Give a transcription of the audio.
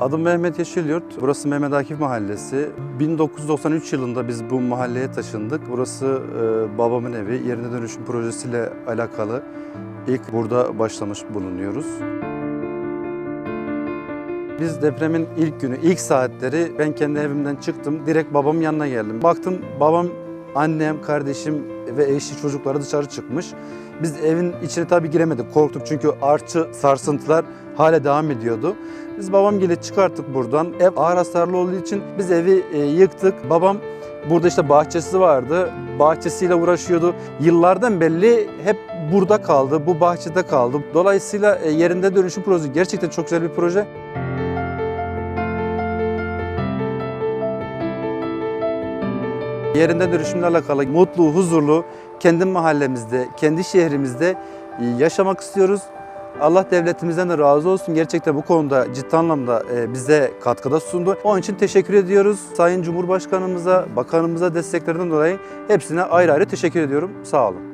Adım Mehmet Yeşilyurt. Burası Mehmet Akif Mahallesi. 1993 yılında biz bu mahalleye taşındık. Burası e, babamın evi. Yerine dönüşüm projesiyle alakalı ilk burada başlamış bulunuyoruz. Biz depremin ilk günü, ilk saatleri ben kendi evimden çıktım. Direkt babamın yanına geldim. Baktım babam, annem, kardeşim ve eşi çocukları dışarı çıkmış. Biz evin içine tabii giremedik. Korktuk çünkü artçı sarsıntılar hala devam ediyordu. Biz babam gelip çıkarttık buradan. Ev ağır hasarlı olduğu için biz evi e, yıktık. Babam burada işte bahçesi vardı. Bahçesiyle uğraşıyordu. Yıllardan belli hep burada kaldı. Bu bahçede kaldı. Dolayısıyla e, yerinde dönüşüm projesi gerçekten çok güzel bir proje. Yerinde dönüşümle alakalı mutlu, huzurlu, kendi mahallemizde, kendi şehrimizde e, yaşamak istiyoruz. Allah devletimizden de razı olsun. Gerçekten bu konuda ciddi anlamda e, bize katkıda sundu. Onun için teşekkür ediyoruz. Sayın Cumhurbaşkanımıza, bakanımıza desteklerinden dolayı hepsine ayrı ayrı teşekkür ediyorum. Sağ olun.